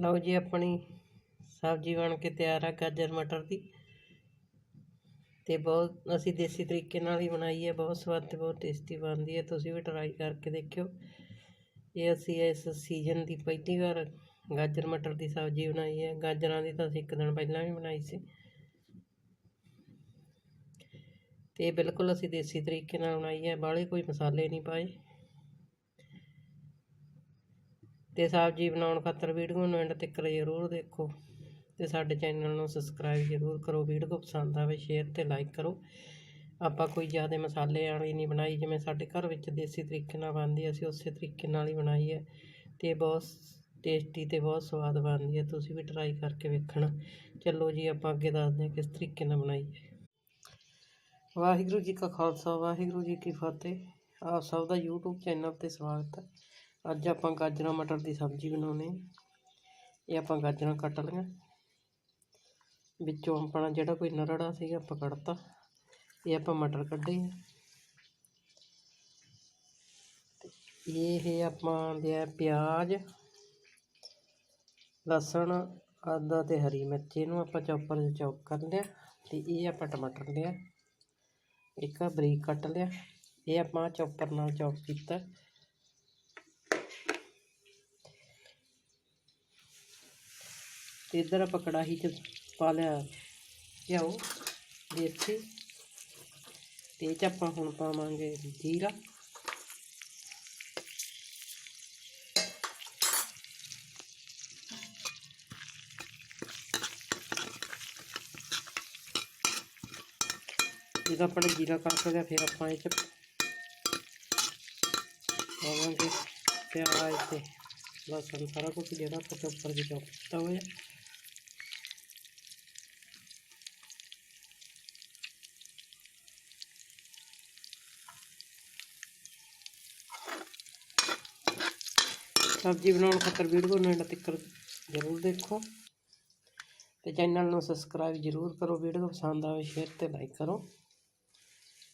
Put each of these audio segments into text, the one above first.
ਲਓ ਜੀ ਆਪਣੀ ਸਬਜ਼ੀ ਬਣ ਕੇ ਤਿਆਰ ਆ ਗਾਜਰ ਮਟਰ ਦੀ। ਤੇ ਬਹੁਤ ਅਸੀਂ ਦੇਸੀ ਤਰੀਕੇ ਨਾਲ ਹੀ ਬਣਾਈ ਹੈ, ਬਹੁਤ ਸਵਾਦ ਤੇ ਬਹੁਤ ਟੇਸਟੀ ਬਣਦੀ ਹੈ। ਤੁਸੀਂ ਵੀ ਟਰਾਈ ਕਰਕੇ ਦੇਖਿਓ। ਇਹ ਅਸੀਂ ਇਸ ਸੀਜ਼ਨ ਦੀ ਪਹਿਲੀ ਵਾਰ ਗਾਜਰ ਮਟਰ ਦੀ ਸਬਜ਼ੀ ਬਣਾਈ ਹੈ। ਗਾਜਰਾਂ ਦੀ ਤਾਂ ਅਸੀਂ ਇੱਕ ਦਿਨ ਪਹਿਲਾਂ ਵੀ ਬਣਾਈ ਸੀ। ਤੇ ਇਹ ਬਿਲਕੁਲ ਅਸੀਂ ਦੇਸੀ ਤਰੀਕੇ ਨਾਲ ਬਣਾਈ ਹੈ। ਬਾਹਲੇ ਕੋਈ ਮਸਾਲੇ ਨਹੀਂ ਪਾਏ। ਤੇ ਸਬਜ਼ੀ ਬਣਾਉਣ ਖਾਤਰ ਵੀਡੀਓ ਨੂੰ ਐਂਡ ਤੱਕ ਜ਼ਰੂਰ ਦੇਖੋ ਤੇ ਸਾਡੇ ਚੈਨਲ ਨੂੰ ਸਬਸਕ੍ਰਾਈਬ ਜ਼ਰੂਰ ਕਰੋ। ਵੀਡੀਓ ਪਸੰਦ ਆਵੇ ਸ਼ੇਅਰ ਤੇ ਲਾਈਕ ਕਰੋ। ਆਪਾਂ ਕੋਈ ਜ਼ਿਆਦਾ ਮਸਾਲੇ ਵਾਲੀ ਨਹੀਂ ਬਣਾਈ ਜਿਵੇਂ ਸਾਡੇ ਘਰ ਵਿੱਚ ਦੇਸੀ ਤਰੀਕੇ ਨਾਲ ਬਣਦੀ ਹੈ, ਅਸੀਂ ਉਸੇ ਤਰੀਕੇ ਨਾਲ ਹੀ ਬਣਾਈ ਹੈ ਤੇ ਬਹੁਤ ਟੇਸਟੀ ਤੇ ਬਹੁਤ ਸਵਾਦ ਬਣਦੀ ਹੈ ਤੁਸੀਂ ਵੀ ਟਰਾਈ ਕਰਕੇ ਵੇਖਣਾ। ਚਲੋ ਜੀ ਆਪਾਂ ਅੱਗੇ ਦੱਸਦੇ ਹਾਂ ਕਿਸ ਤਰੀਕੇ ਨਾਲ ਬਣਾਈ ਹੈ ਵਾਹਿਗੁਰੂ ਜੀ ਕਾ ਖਾਲਸਾ ਵਾਹਿਗੁਰੂ ਜੀ ਕੀ ਫਤਿਹ। ਆਪ ਸਭ ਦਾ YouTube ਚੈਨਲ ਤੇ ਸਵਾਗਤ ਹੈ। ਅੱਜ ਆਪਾਂ ਗਾਜਰਾਂ, ਮਟਰ ਦੀ ਸਬਜ਼ੀ ਬਣਾਉਣੀ ਇਹ ਆਪਾਂ ਗਾਜਰਾਂ ਕੱਟ ਲਈਆਂ। ਵਿੱਚੋਂ ਆਪਣਾ ਜਿਹੜਾ ਕੋਈ ਨਰੜਾ ਸੀਗਾ ਆਪਾਂ ਕੱਢਤਾ। ਇਹ ਆਪਾਂ ਮਟਰ ਕੱਢੇ ਇਹ ਆਪਾਂ ਲਿਆ ਪਿਆਜ਼, ਲਸਣ ਆਦਾ ਤੇ ਹਰੀ ਮਿਰਚ। ਇਹਨੂੰ ਆਪਾਂ ਚੌਪਰ 'ਚ ਚੌਪ ਕਰ ਲਿਆ ਤੇ ਇਹ ਆਪਾਂ ਟਮਾਟਰ ਲਿਆ। ਇੱਕ ਬਰੀਕ ਕੱਟ ਲਿਆ। ਇਹ ਆਪਾਂ ਚੌਪਰ ਨਾਲ ਚੌਪ ਕੀਤਾ। ਤੇ ਇੱਧਰ ਆਪਾਂ ਕੜਾਹੀ 'ਚ ਪਾ ਲਿਆ ਘਿਓ ਦੇਸੀ ਤੇ ਇਹ 'ਚ ਆਪਾਂ ਹੁਣ ਪਾਵਾਂਗੇ ਜੀਰਾ। ਜਦੋਂ ਆਪਣਾ ਜੀਰਾ ਕੱਟ ਲਿਆ, ਫਿਰ ਆਪਾਂ ਇਹ 'ਚ ਪਾਵਾਂਗੇ ਪਿਆਜ਼ ਤੇ ਲਸਣ, ਸਾਰਾ ਕੁਝ ਜਿਹੜਾ ਆਪਾਂ ਚੌਪਰ 'ਚ ਚੌਪ ਕੀਤਾ ਹੋਇਆ। ਸਬਜ਼ੀ ਬਣਾਉਣ ਖਾਤਰ ਵੀਡੀਓ ਨੂੰ ਐਂਡ ਤੱਕ ਜ਼ਰੂਰ ਦੇਖੋ। ਤੇ ਚੈਨਲ ਨੂੰ ਸਬਸਕ੍ਰਾਈਬ ਜ਼ਰੂਰ ਕਰੋ, ਵੀਡੀਓ ਪਸੰਦ ਆਵੇ ਸ਼ੇਅਰ ਤੇ ਲਾਈਕ ਕਰੋ।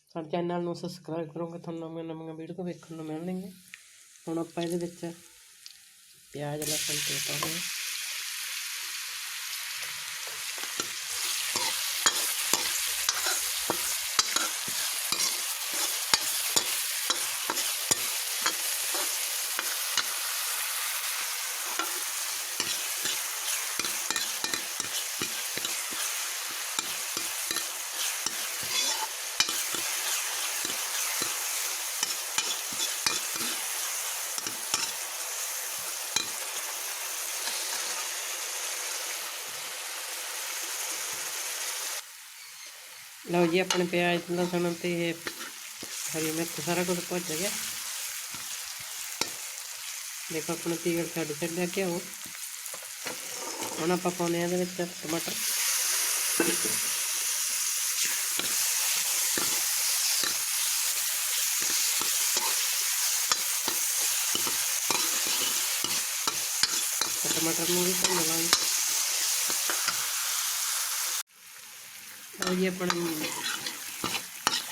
ਸਾਡੇ ਚੈਨਲ ਨੂੰ ਸਬਸਕ੍ਰਾਈਬ ਕਰੋਗੇ, ਤੁਹਾਨੂੰ ਨਵੀਆਂ ਨਵੀਆਂ ਵੀਡੀਓ ਵੇਖਣ ਨੂੰ ਮਿਲਣਗੀਆਂ। ਹੁਣ ਆਪਾਂ ਇਹਦੇ ਵਿੱਚ ਪਿਆਜ਼, ਲਸਣ ਤੇ ਪਾਵਾਂਗੇ। ਲਓ ਜੀ, ਆਪਣੇ ਪਿਆਜ਼ ਲਸਣ ਤੇ ਹਰੀ ਮਿਰਚ ਸਾਰਾ ਕੁਝ ਭੁੱਜ ਗਿਆ। ਦੇਖੋ ਆਪਣਾ ਤੇਲ ਛੱਡ ਛੱਡਿਆ ਘਿਓ। ਹੁਣ ਆਪਾਂ ਪਾਉਂਦੇ ਹਾਂ ਇਹਦੇ ਵਿੱਚ ਟਮਾਟਰ। ਟਮਾਟਰ ਨੂੰ ਵੀ ਭੁੰਨ ਲਾਂਗੇ ਲਓ ਜੀ ਆਪਣੇ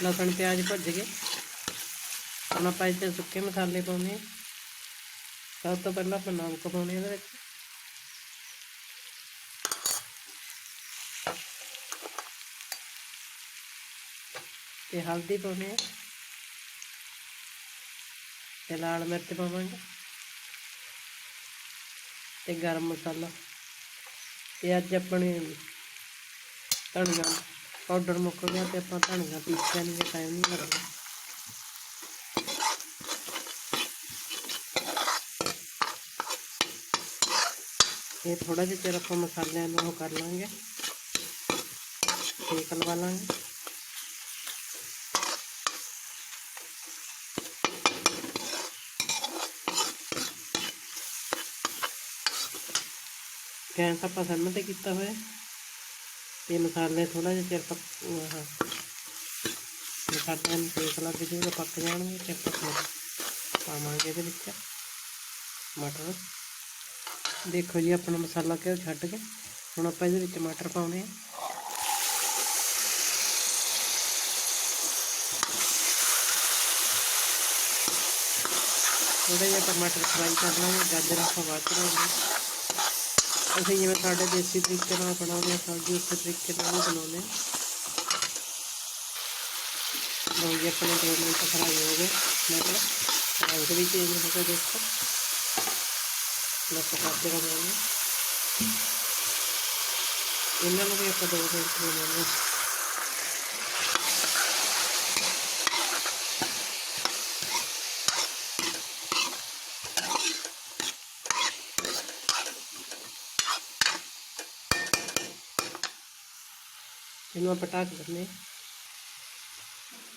ਲਸਣ ਪਿਆਜ਼ ਭੁੱਜ ਗਏ ਹੁਣ ਆਪਾਂ ਇੱਥੇ ਸੁੱਕੇ ਮਸਾਲੇ ਪਾਉਣੇ ਆ ਸਭ ਤੋਂ ਪਹਿਲਾਂ ਆਪਾਂ ਨਮਕ ਪਾਉਣੇ ਇਹਦੇ ਵਿੱਚ ਤੇ ਹਲਦੀ ਪਾਉਣੇ ਆ ਤੇ ਲਾਲ ਮਿਰਚ ਪਾਵਾਂਗੇ ਤੇ ਗਰਮ ਮਸਾਲਾ ਤੇ ਅੱਜ ਆਪਣੇ ਧਨੀਆ ਪਾਊਡਰ ਮੁੱਕ ਗਿਆ ਤੇ ਆਪਾਂ ਧਨੀਆ ਪੀਸਿਆ ਨਹੀਂ ਟਾਈਮ ਨਹੀਂ ਲੱਗਦਾ। ਇਹ ਥੋੜਾ ਜਿਹਾ ਚਿਰ ਆਪਾਂ ਮਸਾਲਿਆਂ ਨੂੰ ਉਹ ਕਰ ਲਾਂਗੇ। ਸੇਕ ਲਵਾ ਲਾਂਗੇ। ਗੈਸ ਆਪਾਂ ਸਿਮ ਤੇ ਕੀਤਾ ਹੋਇਆ। ਤੇ ਮਸਾਲੇ ਥੋੜਾ ਜਿਹਾ ਚਿਰ ਪੱਕ ਆਹ ਮਸਾਲਿਆਂ ਨੂੰ ਸੇਕ ਲੱਗ ਜੂਗਾ ਪੱਕ ਜਾਣਗੇ ਤੇ ਆਪਾਂ ਪਾਵਾਂਗੇ ਇਹਦੇ ਵਿੱਚ ਮਟਰ ਦੇਖੋ ਜੀ ਆਪਣਾ ਮਸਾਲਾ ਕਿਉਂ ਛੱਡ ਗਿਆ ਹੁਣ ਆਪਾਂ ਇਹਦੇ ਵਿੱਚ ਮਟਰ ਪਾਉਣੇ ਆ ਥੋੜਾ ਜਿਹਾ ਟਮਾਟਰ ਫਰਾਈ ਕਰ ਲਾਂਗੇ ਗਾਜਰ ਆਪਾਂ ਬਾਅਦ ਚ ਪਾਵਾਂਗੇ ਅਸੀਂ ਜਿਵੇਂ ਸਾਡੇ ਦੇਸੀ ਤਰੀਕੇ ਨਾਲ ਬਣਾਉਂਦੇ ਹਾਂ ਸਬਜ਼ੀ ਉਸੇ ਤਰੀਕੇ ਨਾਲ ਹੀ ਬਣਾਉਂਦੇ ਹਾਂ। ਲਓ ਜੀ, ਆਪਣੇ ਦੋ ਮਿੰਟ ਫਰਾਈ ਹੋ ਗਏ। ਮਤਲਬ ਰੰਗ ਵੀ ਚੇਂਜ ਹੋ ਗਿਆ, ਦੇਖੋ। ਲੱਕ ਕਰਦੇ ਰਹਾਂਗੇ ਇਹਨਾਂ ਨੂੰ ਵੀ ਆਪਾਂ ਦੋ ਮਿੰਟ ਬਣਾਉਣੇ ਇਹਨੂੰ ਆਪਾਂ ਢੱਕ ਦਿੰਦੇ ਹਾਂ।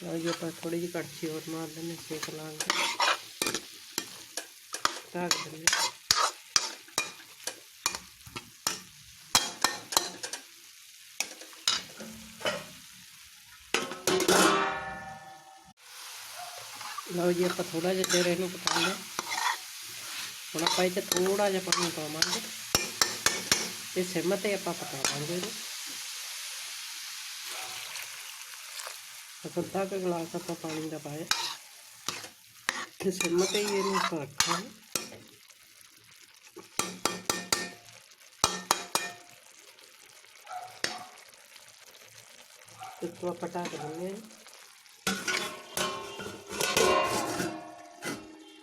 ਲਓ ਜੀ ਆਪਾਂ ਥੋੜੀ ਜਿਹੀ ਕੜਛੀ ਹੋਰ ਮਾਰ ਦਿੰਦੇ ਹਾਂ, ਸੇਕ ਲਾਂਗੇ ਢੱਕ ਦਿੰਦੇ ਲਓ ਜੀ ਆਪਾਂ ਥੋੜਾ ਜਿਹਾ ਚਿਰ ਇਹਨੂੰ ਪਕਾਉਂਦੇ ਹਾਂ। ਹੁਣ ਆਪਾਂ ਇਹ 'ਚ ਥੋੜਾ ਜਿਹਾ ਪਾਣੀ ਪਾਵਾਂਗੇ। ਇਹ ਸਿਮ ਤੇ ਆਪਾਂ ਪਕਾਵਾਂਗੇ ਇਹਨੂੰ। ਅੱਧਾ ਕੁ ਗਲਾਸ ਆਪਾਂ ਪਾਣੀ ਦਾ ਪਾਇਆ। ਤੇ ਸਿਮ ਤੇ ਹੀ ਇਹਨੂੰ ਆਪਾਂ ਰੱਖਾਂਗੇ ਤੇ ਤੋਂ ਆਪਾਂ ਢੱਕ ਦਿੰਦੇ ਹਾਂ।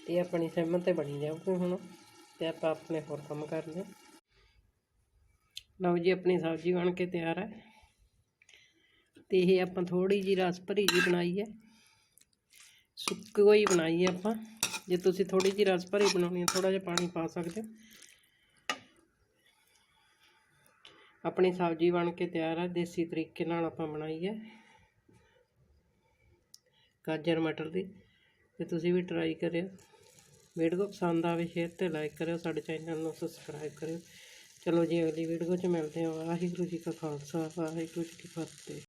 ਇਹ ਆਪਣੀ ਸਿਮ ਤੇ ਬਣੀ ਜਾਊਗੀ ਹੁਣ, ਤੇ ਆਪਾਂ ਆਪਣੇ ਹੋਰ ਕੰਮ ਕਰਦੇ ਹਾਂ ਲਓ ਜੀ, ਆਪਣੀ ਸਬਜ਼ੀ ਬਣ ਕੇ ਤਿਆਰ ਹੈ। ਤੇ ਇਹ ਆਪਾਂ ਥੋੜੀ ਜੀ ਰਸ ਭਰੀ ਜੀ ਬਣਾਈ ਹੈ। ਸੁੱਕੀ ਹੋਈ ਬਣਾਈ ਹੈ ਆਪਾਂ। ਜੇ ਤੁਸੀਂ ਥੋੜੀ ਜੀ ਰਸ ਭਰੀ ਬਣਾਉਣੀ ਹੈ ਥੋੜਾ ਜਿਹਾ ਪਾਣੀ ਪਾ ਸਕਦੇ ਹੋ। ਆਪਣੀ ਸਬਜ਼ੀ ਬਣ ਕੇ ਤਿਆਰ ਹੈ, ਦੇਸੀ ਤਰੀਕੇ ਨਾਲ ਆਪਾਂ ਬਣਾਈ ਹੈ। ਗਾਜਰ, ਮਟਰ ਦੀ। ਤੇ ਤੁਸੀਂ ਵੀ ਟਰਾਈ ਕਰਿਓ। ਵੀਡੀਓ ਪਸੰਦ ਆਵੇ ਸ਼ੇਅਰ ਤੇ ਲਾਈਕ ਕਰਿਓ। ਸਾਡੇ ਚੈਨਲ ਨੂੰ ਸਬਸਕ੍ਰਾਈਬ ਕਰਿਓ। ਚਲੋ ਜੀ, ਅਗਲੀ ਵੀਡੀਓ 'ਚ ਮਿਲਦੇ ਹਾਂ। ਵਾਹਿਗੁਰੂ ਜੀ ਕਾ ਖਾਲਸਾ, ਵਾਹਿਗੁਰੂ ਜੀ ਕੀ ਫਤਿਹ।